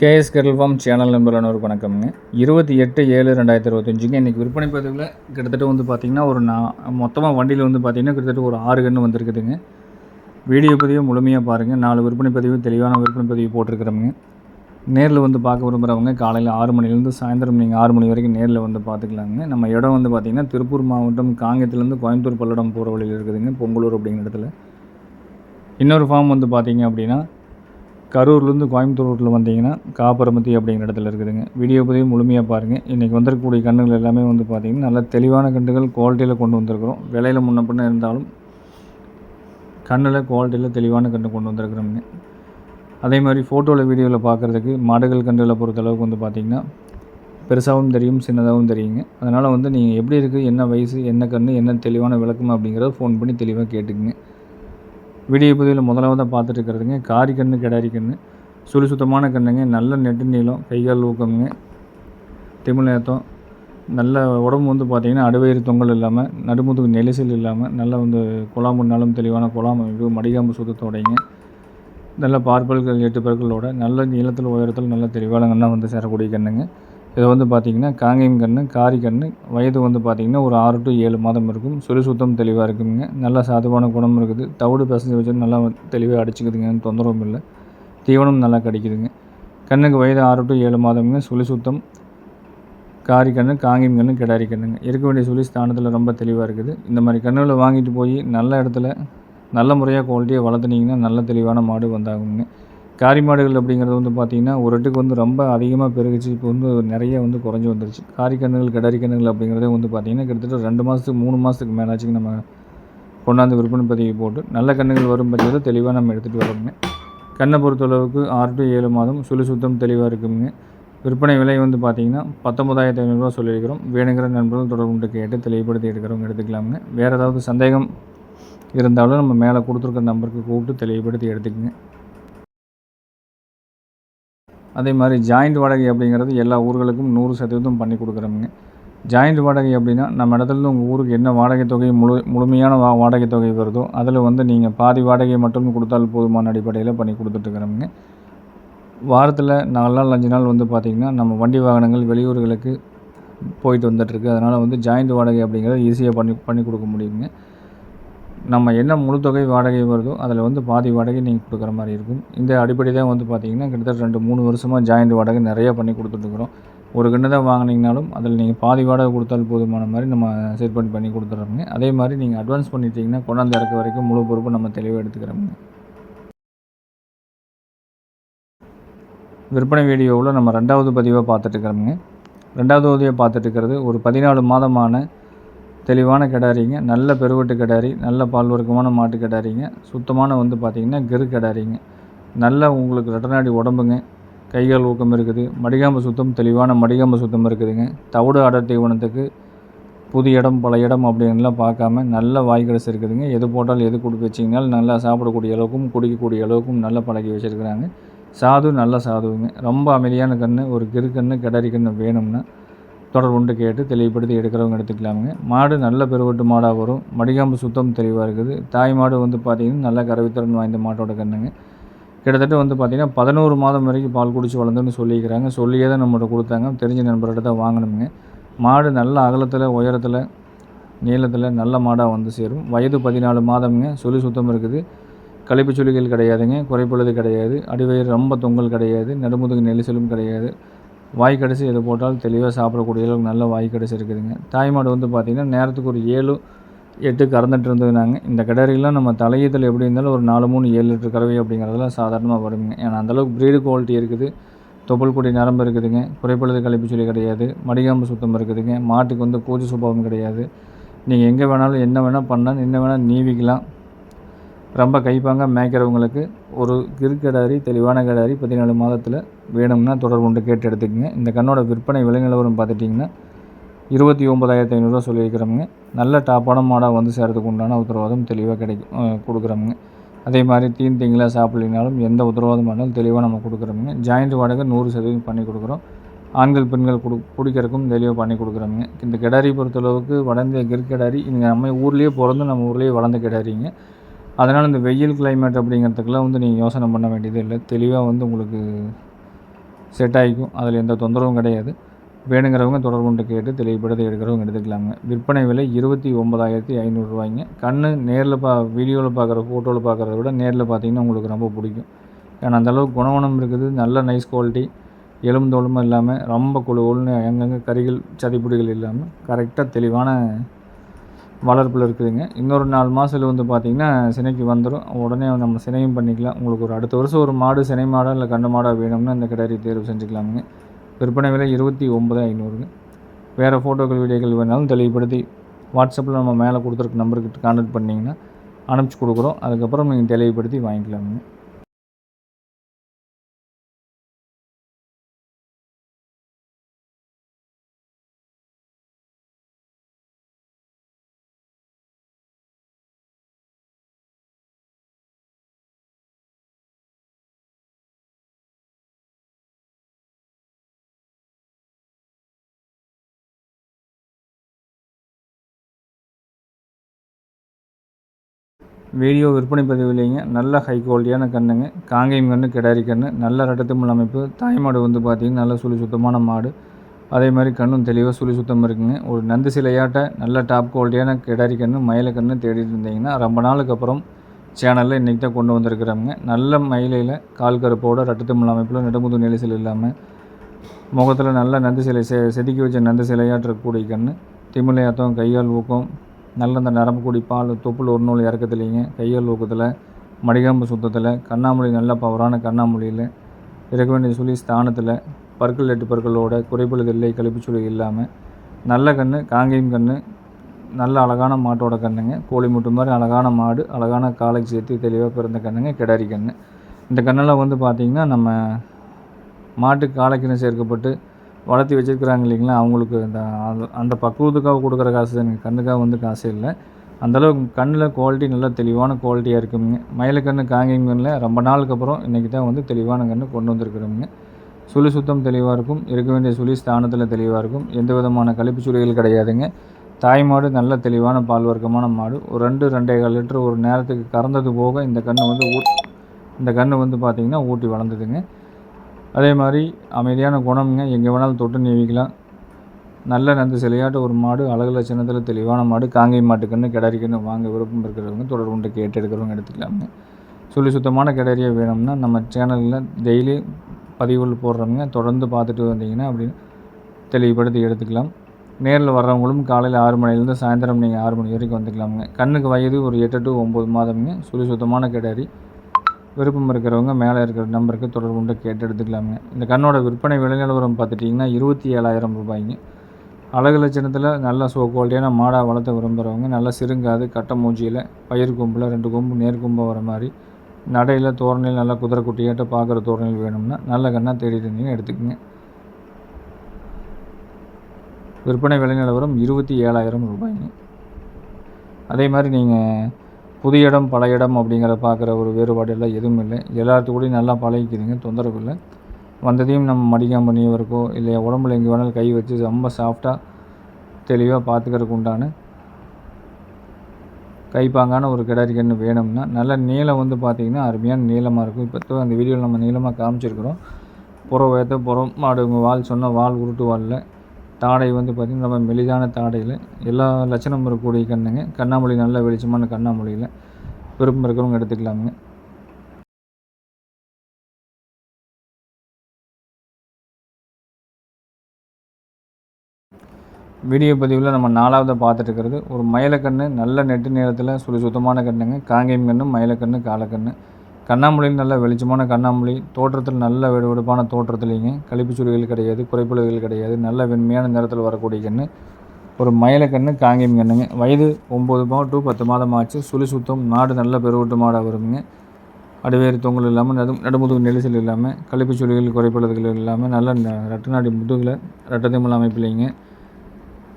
KS Kerala farm channel நம்பரான ஒரு வணக்கம்ங்க. இருபத்தி எட்டு ஏழு ரெண்டாயிரத்தி இருபத்தஞ்சுங்க இன்றைக்கி விற்பனை பதிவில் கிட்டத்தட்ட வந்து பார்த்திங்கன்னா ஒரு நான் மொத்தமாக வண்டியில் வந்து பார்த்திங்கன்னா கிட்டத்தட்ட ஒரு ஆறு கன்று வந்திருக்குதுங்க. வீடியோ பதிவு முழுமையாக பாருங்கள் நாலு விற்பனை பதிவு தெளிவான விற்பனை பதிவு போட்டிருக்கிறோமுங்க. நேரில் வந்து பார்க்க விரும்புகிறவங்க காலையில் ஆறு மணிலேருந்து சாயந்தரம் நீங்கள் ஆறு மணி வரைக்கும் நேரில் வந்து பார்த்துக்கலாங்க நம்ம இடம் வந்து பார்த்திங்கன்னா திருப்பூர் மாவட்டம் காங்கேயத்துலேருந்து கோயம்புத்தூர் பல்லடம் போகிற வழியில் இருக்குதுங்க பொங்கலூர் அப்படிங்கிற இடத்துல. இன்னொரு ஃபார்ம் வந்து பார்த்திங்க அப்படின்னா கரூர்லேருந்து கோயம்புத்தூர் ரோட்டில் வந்தீங்கன்னா காப்பரமத்தி அப்படிங்கிற இடத்துல இருக்குதுங்க. வீடியோ பதிவு முழுமையாக பாருங்கள் இன்றைக்கி வந்திருக்கக்கூடிய கன்றுகள் எல்லாமே வந்து பார்த்திங்கன்னா நல்ல தெளிவான கன்றுகள் குவாலிட்டியில் கொண்டு வந்திருக்கிறோம். விலையில் முன்ன பின்ன இருந்தாலும் கண்ணில் குவாலிட்டியில் தெளிவான கன்று கொண்டு வந்திருக்கிறோம்ங்க. அதே மாதிரி ஃபோட்டோவில் வீடியோவில் பார்க்குறதுக்கு மாடுகள் கன்றுகளை பொறுத்தளவுக்கு வந்து பார்த்திங்கன்னா பெருசாகவும் தெரியும் சின்னதாகவும் தெரியுங்க. அதனால் வந்து நீங்கள் எப்படி இருக்குது என்ன வயசு என்ன கன்று என்ன தெளிவான விளக்கம் அப்படிங்கிறத ஃபோன் பண்ணி தெளிவாக கேட்டுக்குங்க. விடிய பதிவில் முதலாவதாக பார்த்துட்டு இருக்கிறதுங்க. காரி கன்று கிடாரி கன்று சுழி சுத்தமான கண்ணுங்க. நல்ல நெட்டு நீளம் கைகால் ஊக்கமுங்க. திமிழ் ஏத்தம். நல்ல உடம்பு வந்து பார்த்திங்கன்னா அடுவயிறு தொங்கல் இல்லாமல் நடுமுதுகு நெலிசல் இல்லாமல் நல்ல வந்து குழாம்புனாலும் தெளிவான குழாம் அமைப்பு மடிகாம்பு சுத்தத்தோடைங்க. நல்ல பார்ப்பல்கள் எட்டு பற்களோட நல்ல நீளத்தில் உயரத்தில் நல்ல தெளிவான கண்ணாக வந்து சேரக்கூடிய கண்ணுங்க. இது வந்து பார்த்திங்கன்னா காங்கேயம் கன்று காரி கன்று. வயது வந்து பார்த்திங்கன்னா ஒரு ஆறு டு ஏழு மாதம் இருக்கும். சுழி சுத்தம் தெளிவாக இருக்குங்க நல்லா சாதுவான குணம் இருக்குது. தவிடு பிசைஞ்சு வச்சு நல்லா தெளிவாக அடிச்சுக்குதுங்க. தொந்தரவும் இல்லை. தீவனம் நல்லா கிடைக்குதுங்க. கண்ணுக்கு வயது ஆறு டு ஏழு மாதம்ங்க. சுழி சுத்தம் காரி கன்று காங்கிம் கன்று கிடாரி கண்ணுங்க இருக்க வேண்டிய சுழி ஸ்தானத்தில் ரொம்ப தெளிவாக இருக்குது. இந்த மாதிரி கன்றுகளை வாங்கிட்டு போய் நல்ல இடத்துல நல்ல முறையாக குவாலிட்டியாக வளர்த்துனீங்கன்னா நல்ல தெளிவான மாடு வந்தாகுங்க. காரி மாடுகள் அப்படிங்கிறது வந்து பார்த்திங்கன்னா ஒரு இடத்துக்கு வந்து ரொம்ப அதிகமாக பெருகிச்சு. இப்போ வந்து நிறைய வந்து குறைஞ்சி வந்துருச்சு. காரி கன்றுகள் கிடாரி கன்றுகள் அப்படிங்கிறதே வந்து பார்த்திங்கன்னா கிட்டத்தட்ட ரெண்டு மாதத்துக்கு மூணு மாதத்துக்கு மேலாச்சுக்கு நம்ம கொண்டாந்து விற்பனை பதிவு போட்டு. நல்ல கன்றுகள் வரும் பட்சத்தில் தெளிவாக நம்ம எடுத்துகிட்டு வரோங்க கண்ணை பொறுத்தளவுக்கு ஆறு டு ஏழு மாதம் சுழி சுத்தம் தெளிவாக இருக்குங்க. விற்பனை விலை வந்து பார்த்திங்கன்னா பத்தொம்பதாயிரத்தி ஐநூறுரூவா சொல்லியிருக்கிறோம். வேணுங்கிற நண்பர்கள் தொடர்புண்டு கேட்டு தெளிவுபடுத்தி எடுக்கிறவங்க எடுத்துக்கலாமுங்க. வேறு ஏதாவது சந்தேகம் இருந்தாலும் நம்ம மேலே கொடுத்துருக்க நம்பருக்கு கூப்பிட்டு தெளிவுபடுத்தி எடுத்துக்கங்க. அதே மாதிரி ஜாயிண்ட் வாடகை அப்படிங்கிறது எல்லா ஊர்களுக்கும் நூறு சதவீதம் பண்ணி கொடுக்குறோமுங்க. ஜாயிண்ட் வாடகை அப்படின்னா நம்ம இடத்துலேருந்து உங்கள் ஊருக்கு என்ன வாடகை தொகை முழு முழுமையான வா வாடகை தொகை வருதோ அதில் வந்து நீங்கள் பாதி வாடகை மட்டும் கொடுத்தால் போதுமான அடிப்படையில் பண்ணி கொடுத்துட்ருக்குறோமுங்க வாரத்தில் நாலு நாள் அஞ்சு நாள் வந்து பார்த்திங்கன்னா நம்ம வண்டி வாகனங்கள் வெளியூர்களுக்கு போயிட்டு வந்துட்டுருக்கு அதனால் வந்து ஜாயிண்ட் வாடகை அப்படிங்கிறது ஈஸியாக பண்ணி பண்ணி கொடுக்க முடியுங்க. நம்ம என்ன முழு தொகை வாடகை வருதோ அதில் வந்து பாதி வாடகை நீங்கள் கொடுக்குற மாதிரி இருக்கும். இந்த அடிப்படை தான் வந்து பார்த்திங்கன்னா கிட்டத்தட்ட ரெண்டு மூணு வருஷமாக ஜாயிண்ட் வாடகை நிறையா பண்ணி கொடுத்துட்ருக்குறோம் ஒரு கிண்ண தான் வாங்கினீங்கனாலும் அதில் நீங்கள் பாதி வாடகை கொடுத்தால் போதுமான மாதிரி நம்ம செட் பண்ணி கொடுத்துட்றோங்க அதே மாதிரி நீங்கள் அட்வான்ஸ் பண்ணிட்டீங்கன்னா கொண்டாந்து இறக்க வரைக்கும் முழு பொறுப்பு நம்ம தெளிவாக எடுத்துக்கிறோங்க விற்பனை வீடியோவில் நம்ம ரெண்டாவது பதிவாக பார்த்துட்ருக்குறோங்க ரெண்டாவது உதவியை பார்த்துட்டு இருக்கிறது ஒரு பதினாலு மாதமான தெளிவான கிடாரிங்க நல்ல பெருவெட்டு கிடாரி நல்ல பால் வர்க்கமான மாட்டு கிடாரிங்க. சுத்தமான வந்து பார்த்திங்கன்னா கெரு கிடாரிங்க. நல்ல உங்களுக்கு ரெட்டநாடி உடம்புங்க. கைகால் ஊக்கம் இருக்குது. மடிகாம்பு சுத்தம் தெளிவான மடிகாம்பு சுத்தம் இருக்குதுங்க. தவிடு அடர் தீவனத்துக்கு புது இடம் பல இடம் அப்படின்லாம் பார்க்காம நல்ல வாய் இருக்குதுங்க. எது போட்டாலும் எது கொடுத்து வச்சிங்கனாலும் நல்லா சாப்பிடக்கூடிய அளவுக்கும் குடிக்கக்கூடிய அளவுக்கும் நல்ல பழகி வச்சுருக்குறாங்க. சாது நல்ல சாதுவுங்க ரொம்ப அமைதியான கன்று ஒரு கிரு கன்று கிடாரி கன்று வேணும்னா தொடர்புண்டு கேட்டு தெளிவுபடுத்தி எடுக்கிறவங்க எடுத்துக்கலாமுங்க. மாடு நல்ல பெருவட்டு மாடாக வரும். மடிகாம்பு சுத்தம் தெளிவாக இருக்குது. தாய் மாடு வந்து பார்த்திங்கன்னா நல்ல கறவைத்திறன் வாய்ந்த மாட்டோட கண்ணுங்க. கிட்டத்தட்ட வந்து பார்த்திங்கன்னா பதினோரு மாதம் வரைக்கும் பால் குடிச்சு வளர்ந்துன்னு சொல்லிக்கிறாங்க. சொல்லியே தான் நம்மகிட்ட கொடுத்தாங்க. தெரிஞ்ச நண்பர்கிட்ட தான் வாங்கினோமுங்க மாடு நல்ல அகலத்தில் உயரத்தில் நீளத்தில் நல்ல மாடாக வந்து சேரும். வயது பதினாலு மாதம்ங்க. சொல்லி சுத்தம் இருக்குது. கழிப்பு சுழிகள் கிடையாதுங்க. குறைப்பொழுது கிடையாது. அடிவயிறு ரொம்ப தொங்கல் கிடையாது. நடுமுதுகு நெரிசலும் கிடையாது. வாய் கடைசி எது போட்டாலும் தெளிவாக சாப்பிடக்கூடிய அளவுக்கு நல்ல வாய் கடைசி இருக்குதுங்க. தாய் மாடு வந்து பார்த்திங்கன்னா நேரத்துக்கு ஒரு ஏழு எட்டு கறந்துட்டு இருந்ததுனாங்க. இந்த கிடரிலாம் நம்ம தலையத்தில் எப்படி இருந்தாலும் ஒரு நாலு மூணு ஏழு லிட்டர் கறவை அப்படிங்கிறதெல்லாம் சாதாரணமாக வருங்க ஏன்னா அந்தளவுக்கு ப்ரீடு குவாலிட்டி இருக்குது. தொப்புள் கொடி நரம்பு இருக்குதுங்க. குறைப்பழுது கழிப்பு சொல்லி கிடையாது. மடிகாம்பு சுத்தம் இருக்குதுங்க. மாட்டுக்கு வந்து பூஜை சுபாவம் கிடையாது. நீங்கள் எங்கே வேணாலும் என்ன வேணால் பண்ணால் என்ன வேணால் நீவிக்கலாம். ரொம்ப கைப்பாங்க. மேய்க்கிறவங்களுக்கு ஒரு கிருக்கடாரி தெளிவான கடாரி பதினாலு மாதத்தில் வேணும்னா தொடர்பு கொண்டு கேட்டு எடுத்துக்கோங்க. இந்த கண்ணோட விற்பனை விலை நிலவரம் பார்த்துட்டிங்கன்னா இருபத்தி ஒம்பதாயிரத்தி ஐநூறுரூவா சொல்லியிருக்கிறோமுங்க. நல்ல டாப்பான மாடாக வந்து சேர்றதுக்கு உண்டான உத்தரவாதம் தெளிவாக கிடைக்கும் கொடுக்குறோமுங்க. அதே மாதிரி தீன் தீங்களாக சாப்பிட்லினாலும் எந்த உத்தரவாதம் ஆனாலும் தெளிவாக நம்ம கொடுக்குறோமுங்க. ஜாயிண்ட் வாடகை நூறு சதவீதம் பண்ணி கொடுக்குறோம். ஆண்கள் பெண்கள் கொடு குடிக்கிறதுக்கும் தெளிவாக பண்ணி கொடுக்குறோமுங்க. இந்த கிடாரி பொறுத்தளவுக்கு வளர்ந்த கிருக்கடாரி இங்கே நம்ம ஊர்லேயே பிறந்து நம்ம ஊர்லேயே வளர்ந்த கிடாரிங்க. அதனால் இந்த வெயில் கிளைமேட் அப்படிங்கிறதுக்கெல்லாம் வந்து நீங்கள் யோசனை பண்ண வேண்டியது இல்லை. தெளிவாக வந்து உங்களுக்கு செட் ஆகிக்கும். அதில் எந்த தொந்தரவும் கிடையாது. வேணுங்கிறவங்க தொடர்பு கொண்டு கேட்டு தெளிவுபடுத்தி எடுக்கிறவங்க எடுத்துக்கலாங்க. விற்பனை விலை இருபத்தி ஒம்பதாயிரத்தி ஐநூறுரூவாய்ங்க கண் நேரில் பா வீடியோவில் பார்க்குற ஃபோட்டோவில் பார்க்குறத விட நேரில் பார்த்தீங்கன்னா உங்களுக்கு ரொம்ப பிடிக்கும். ஏன்னா அந்தளவுக்கு குணவனம் இருக்குது. நல்ல நைஸ் குவாலிட்டி எலும்பு இல்லாமல் ரொம்ப குழு ஒன்று எங்கெங்கே கறிகள் சதிப்புடிகள் இல்லாமல் கரெக்டாக தெளிவான வளர்ப்பில் இருக்குதுங்க இன்னொரு நாலு மாதத்தில் வந்து பார்த்திங்கன்னா சினைக்கு வந்துடும் உடனே நம்ம சினையும் பண்ணிக்கலாம். உங்களுக்கு ஒரு அடுத்த வருஷம் ஒரு மாடு சினை மாடாக இல்லை கண்டு மாடாக வேணும்னா இந்த கிடாரி தேர்வு செஞ்சுக்கலாமுங்க. விற்பனை விலை இருபத்தி ஒம்பது ஐநூறுங்க. வேறு ஃபோட்டோக்கள் வீடியோக்கள் வேணாலும் தெளிவுபடுத்தி வாட்ஸ்அப்பில் நம்ம மேலே கொடுத்துருக்க நம்பருக்கு கான்டாக்ட் பண்ணிங்கன்னா அனுப்பிச்சி கொடுக்குறோம். அதுக்கப்புறம் நீங்கள் தெளிவுபடுத்தி வாங்கிக்கலாமுங்க. வீடியோ விற்பனை பதிவு இல்லைங்க. நல்ல ஹை குவாலிட்டியான கண்ணுங்க. காங்கேயம் கன்று கிடாரி கன்று நல்ல ரட்டத்துமல் அமைப்பு. தாய்மாடு வந்து பார்த்திங்கன்னா நல்ல சுழி சுத்தமான மாடு. அதே மாதிரி கண்ணும் தெளிவாக சுழி சுத்தம் இருக்குங்க. ஒரு நந்து சிலையாட்ட நல்ல டாப் குவாலிட்டியான கிடாரி கன்று மயில கன்று தேடிட்டு இருந்தீங்கன்னா ரொம்ப நாளுக்கு அப்புறம் சேனலில் இன்றைக்கி தான் கொண்டு வந்திருக்கிறாங்க நல்ல மயிலையில் கால் கருப்போட ரட்டத்துமல் அமைப்பில் நெடுமுது நெரிசல் இல்லாமல் முகத்தில் நல்ல நந்து சிலை செ செதுக்கி வச்ச நந்து சிலையாட்டக்கூடிய கன்று திமிலையாத்தம் கையால் ஊக்கம் நல்ல அந்த நரம்பு கூடி பால் தொப்புள் ஒரு நூல் இறக்கத்துலேங்க. கையால் ஊக்கத்தில் மடிகாம்பு சுத்தத்தில் கண்ணாமொழி நல்ல பவரான கண்ணாமொழியில் இறக்க வேண்டிய சுழி ஸ்தானத்தில் பற்கள் எட்டு பற்களோட குறைப்பழுது இல்லை கழிப்பு சுழி இல்லாமல் நல்ல கன்று காங்கேயம் கன்று நல்ல அழகான மாட்டோட கண்ணுங்க. கோழி முட்டு மாதிரி அழகான மாடு அழகான காலைக்கு சேர்த்து தெளிவாக பிறந்த கண்ணுங்க கிடாரி கன்று இந்த கண்ணெல்லாம் வந்து பார்த்திங்கன்னா நம்ம மாட்டு காலைக்குன்னு சேர்க்கப்பட்டு வளர்த்தி வச்சுருக்குறாங்க இல்லைங்களா? அவங்களுக்கு அந்த அந்த பக்குவத்துக்காக கொடுக்குற காசு தான் கண்ணுக்காக வந்து காசு இல்லை. அந்தளவுக்கு கண்ணில் குவாலிட்டி நல்லா தெளிவான குவாலிட்டியாக இருக்குங்க மயிலக்கண்ணு காங்கேயம் கண்ணில் ரொம்ப நாளுக்கு அப்புறம் இன்றைக்கி தான் வந்து தெளிவான கண்ணு கொண்டு வந்துருக்குறோங்க சுழி சுத்தம் தெளிவாக இருக்கும். இருக்க வேண்டிய சுழி ஸ்தானத்தில் தெளிவாக இருக்கும். எந்த விதமான கழிப்பு சுழிகள் கிடையாதுங்க. தாய் மாடு நல்ல தெளிவான பால் வர்க்கமான மாடு. ஒரு ரெண்டு ரெண்டே கால் லிட்டர் ஒரு நேரத்துக்கு கறந்தது போக இந்த கன்று வந்து ஊ இந்த கன்று வந்து பார்த்திங்கன்னா ஊட்டி வளர்ந்ததுங்க. அதே மாதிரி அமைதியான குணம்ங்க. எங்கே வேணாலும் தொட்டு நீவிக்கலாம். நல்ல நந்து சிலையாட்ட ஒரு மாடு அழகு லட்சணத்தில் தெளிவான மாடு காங்கை மாட்டுக்குன்னு கிடரிக்குன்னு வாங்க விருப்பம் இருக்கிறவங்க தொடர்பு கொண்டு கேட்டு எடுக்கிறவங்க எடுத்துக்கலாமுங்க. சொல்லி சுத்தமான கிடரியை வேணும்னா நம்ம சேனலில் டெய்லி பதிவுகள் போடுறவங்க தொடர்ந்து பார்த்துட்டு வந்தீங்கன்னா அப்படின்னு தெளிவுபடுத்தி எடுத்துக்கலாம். நேரில் வர்றவங்களும் காலையில் ஆறு மணிலேருந்து சாயந்தரம் நீங்கள் ஆறு மணி வரைக்கும் வந்துக்கலாமுங்க. கண்ணுக்கு வயது ஒரு எட்டு டு ஒம்பது மாதம்ங்க. சுழி சுத்தமான கிடாரி விருப்பம் இருக்கிறவங்க மேலே இருக்கிற நம்பருக்கு தொடர்பு கொண்டு கேட்டு எடுத்துக்கலாங்க இந்த கண்ணோட விற்பனை விலை நிலவரம் பார்த்துட்டிங்கன்னா இருபத்தி ஏழாயிரம் ரூபாய்ங்க. அழகு லட்சணத்தில் நல்ல சோ குவாலிட்டியான மாடாக வளர்த்த விரும்புகிறவங்க நல்லா சிறுங்காது கட்டை மூஞ்சியில் பயிர் கொம்பில் ரெண்டு கொம்பு நேர் கொம்பு வர மாதிரி நடையில் தோரணையில் நல்லா குதிரை குட்டியாட்ட பார்க்குற தோரணையில் வேணும்னா நல்ல கண்ணாக தேடிட்டு இருந்தீங்கன்னா எடுத்துக்கோங்க. விற்பனை விலை நிலவரம் இருபத்தி ஏழாயிரம் ரூபாய்ங்க. அதே மாதிரி நீங்கள் புது இடம் பழைய இடம் அப்படிங்கிறத பார்க்குற ஒரு வேறுபாடு எல்லாம் எதுவும் இல்லை. எல்லாத்துக்கூடையும் நல்லா பழகிக்குதுங்க தொந்தரவு இல்லை. வந்ததையும் நம்ம மடிக்காம நீவருக்கோ இல்லை உடம்புல எங்கே வேணாலும் கை வச்சு ரொம்ப சாஃப்டாக தெளிவாக பார்த்துக்கிறதுக்கு உண்டான கைப்பாங்கான ஒரு கிடாரி கன்று வேணும்னா நல்ல நீளம் வந்து பார்த்திங்கன்னா அருமையான நீளமாக இருக்கும். இப்போ அந்த வீடியோவில் நம்ம நீளமாக காமிச்சிருக்கிறோம். புறம் வேத்த புறம் மாடு வால் சொன்னால் வால் உருட்டு வாலில் தாடை வந்து பார்த்திங்கன்னா ரொம்ப மெலிதான தாடையில் எல்லா லட்சணம் இருக்கக்கூடிய கண்ணுங்க. கண்ணாமொழி நல்ல வெளிச்சமான கண்ணாமொழியில் விருப்பம் இருக்கிறவங்க எடுத்துக்கலாமுங்க. வீடியோ பதிவில் நம்ம நாலாவது பார்த்துட்டு இருக்கிறது ஒரு மயிலக்கண்ணு நல்ல நெட்டு நேரத்தில் சுழி சுத்தமான கண்ணுங்க. காங்கேயம் கண்ணு மயிலக்கண்ணு காலக்கண்ணு. கண்ணாமொழியில் நல்ல வெளிச்சமான கண்ணாமூலி தோற்றத்தில் நல்ல வெடுவெடுப்பான தோற்றத்துலேங்க. கழிப்பு கிடையாது குறைப்புழுகள் கிடையாது நல்ல வெண்மையான நிறத்தில் வரக்கூடிய கன்று ஒரு மயில கன்று காங்கேயம் கண்ணுங்க. வயது ஒம்பது மாதம் டூ பத்து மாதம் ஆச்சு. சுழி சுத்தம் நாடு நல்ல பெருவட்டு மாடாக வருங்க. அடிவேறு தொங்கல் இல்லாமல் நடு நடுமுதுகு நெரிசல் இல்லாமல் கழிப்பு சுழிகள் இல்லாமல் நல்ல ரெட்ட நாடி முதுகில் ரெட்டத்திமல் அமைப்பில்லைங்க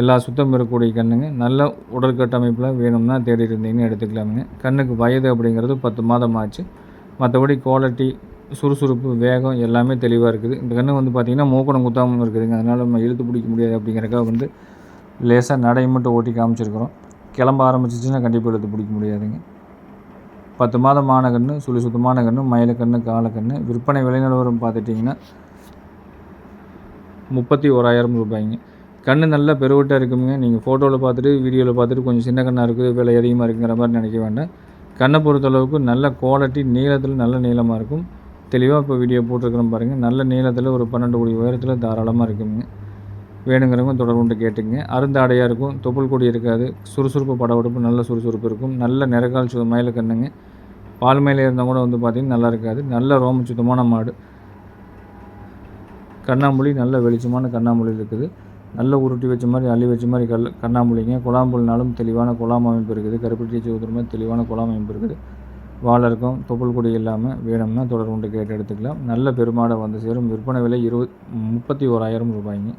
எல்லா சுத்தம் இருக்கக்கூடிய கண்ணுங்க. நல்ல உடற்கட்டமைப்பில் வேணும்னா தேடி இருந்தீங்கன்னு எடுத்துக்கலாமுங்க. கண்ணுக்கு வயது அப்படிங்கிறது பத்து மாதம் ஆச்சு. மற்றபடி குவாலிட்டி சுறுசுறுப்பு வேகம் எல்லாமே தெளிவாக இருக்குது. இந்த கன்று வந்து பார்த்திங்கன்னா மூக்கணம் குத்தாமல் இருக்குதுங்க அதனால் நம்ம இழுத்து பிடிக்க முடியாது அப்படிங்கிறக்காக வந்து லேசாக நடை மட்டும் ஓட்டி காமிச்சிருக்கிறோம். கிளம்ப ஆரம்பிச்சிச்சின்னா கண்டிப்பாக இழுத்து பிடிக்க முடியாதுங்க. பத்து மாதமான ஆன கன்று சுழி சுத்தமான கன்று மயிலக்கன்று காலக்கன்று விற்பனை விலைநிலவரம் பார்த்துட்டிங்கன்னா முப்பத்தி ஓராயிரம் ரூபாய்ங்க. கண்ணு நல்லா பெருவட்டாக இருக்குங்க. நீங்கள் ஃபோட்டோவில் பார்த்துட்டு வீடியோவில் பார்த்துட்டு கொஞ்சம் சின்ன கண்ணாக இருக்குது விலை அதிகமாக இருக்குங்கிற மாதிரி நினைக்க வேண்டாம். கண்ணை பொறுத்தளவுக்கு நல்ல குவாலிட்டி நீளத்தில் நல்ல நீளமாக இருக்கும். தெளிவாக இப்போ வீடியோ போட்டிருக்கிறோம் பாருங்கள் நல்ல நீளத்தில் ஒரு பன்னெண்டு கோடி உயரத்தில் தாராளமாக இருக்குங்க. வேணுங்கிறவங்க தொடர்பு கொண்டு கேட்டுங்க அருந்தாடையாக இருக்கும். தொப்புள் கொடி இருக்காது. சுறுசுறுப்பு படவெடுப்பு நல்ல சுறுசுறுப்பு இருக்கும். நல்ல நிறக்கால் சு மயில கண்ணுங்க. பால் மேலே இருந்தால் கூட வந்து பார்த்திங்கன்னா நல்லா இருக்காது. நல்ல ரோம சுத்தமான மாடு. கண்ணாமூலி நல்ல வெளிச்சமான கண்ணாமூலி இருக்குது. நல்ல உருட்டி வச்ச மாதிரி அள்ளி வச்ச மாதிரி கல் கண்ணாமூலிங்க. குழாம்புல்னாலும் தெளிவான குழாம் அமைப்பு இருக்குது. கருப்பட்டி சூத்துற மாதிரி தெளிவான குழாம் அமைப்பு இருக்குது. வாழை இருக்கும் தொப்புள் கொடி இல்லாமல் வேணும்னா தொடர்பு கொண்டு கேட்டு எடுத்துக்கலாம். நல்ல பெருமாடை வந்து சேரும். விற்பனை விலை இருபது முப்பத்தி ஓராயிரம் ரூபாய்ங்க.